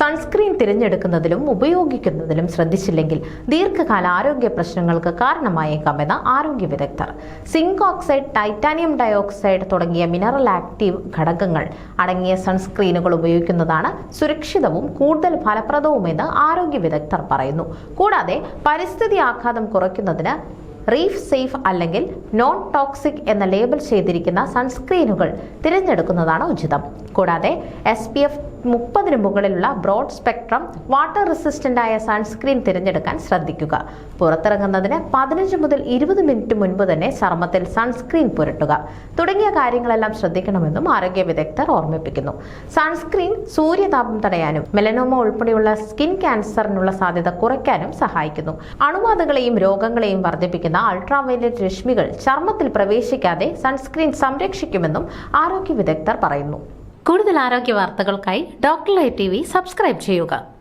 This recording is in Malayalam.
സൺസ്ക്രീൻ തിരഞ്ഞെടുക്കുന്നതിലും ഉപയോഗിക്കുന്നതിലും ശ്രദ്ധിച്ചില്ലെങ്കിൽ ദീർഘകാല ആരോഗ്യ പ്രശ്നങ്ങൾക്ക് കാരണമായേക്കാമെന്ന് ആരോഗ്യ വിദഗ്ധർ. സിങ്ക് ഓക്സൈഡ് ടൈറ്റാനിയം ഡയോക്സൈഡ് തുടങ്ങിയ മിനറൽ ആക്റ്റീവ് ഘടകങ്ങൾ അടങ്ങിയ സൺസ്ക്രീനുകൾ ഉപയോഗിക്കുന്നതാണ് സുരക്ഷിതവും കൂടുതൽ ഫലപ്രദവുമെന്ന് ആരോഗ്യ വിദഗ്ധർ പറയുന്നു. കൂടാതെ പരിസ്ഥിതി ആഘാതം കുറയ്ക്കുന്നതിന് റീഫ് സേഫ് അല്ലെങ്കിൽ നോൺ ടോക്സിക് എന്ന ലേബൽ ചെയ്തിരിക്കുന്ന സൺസ്ക്രീനുകൾ തിരഞ്ഞെടുക്കുന്നതാണ് ഉചിതം. കൂടാതെ എസ് പി എഫ് മുപ്പതിന് മുകളിലുള്ള ബ്രോഡ് സ്പെക്ട്രം വാട്ടർ റെസിസ്റ്റന്റ് ആയ സൺസ്ക്രീൻ തിരഞ്ഞെടുക്കാൻ ശ്രദ്ധിക്കുക. പുറത്തിറങ്ങുന്നതിന് പതിനഞ്ച് മുതൽ ഇരുപത് മിനിറ്റ് മുൻപ് തന്നെ ചർമ്മത്തിൽ സൺസ്ക്രീൻ പുരട്ടുക. തുടങ്ങിയ കാര്യങ്ങളെല്ലാം ശ്രദ്ധിക്കണമെന്നും ആരോഗ്യ വിദഗ്ധർ ഓർമ്മിപ്പിക്കുന്നു. സൺസ്ക്രീൻ സൂര്യതാപം തടയാനും മെലനോമ ഉൾപ്പെടെയുള്ള സ്കിൻ ക്യാൻസറിനുള്ള സാധ്യത കുറയ്ക്കാനും സഹായിക്കുന്നു. അണുബാധകളെയും രോഗങ്ങളെയും വർദ്ധിപ്പിക്കുന്ന അൾട്രാവയലറ്റ് രശ്മികൾ ചർമ്മത്തിൽ പ്രവേശിക്കാതെ സൺസ്ക്രീൻ സംരക്ഷിക്കുമെന്നും ആരോഗ്യ വിദഗ്ധർ പറയുന്നു. കൂടുതൽ ആരോഗ്യ വാർത്തകൾക്കായി ഡോക്ടർ ലൈവ് ടി സബ്സ്ക്രൈബ് ചെയ്യുക.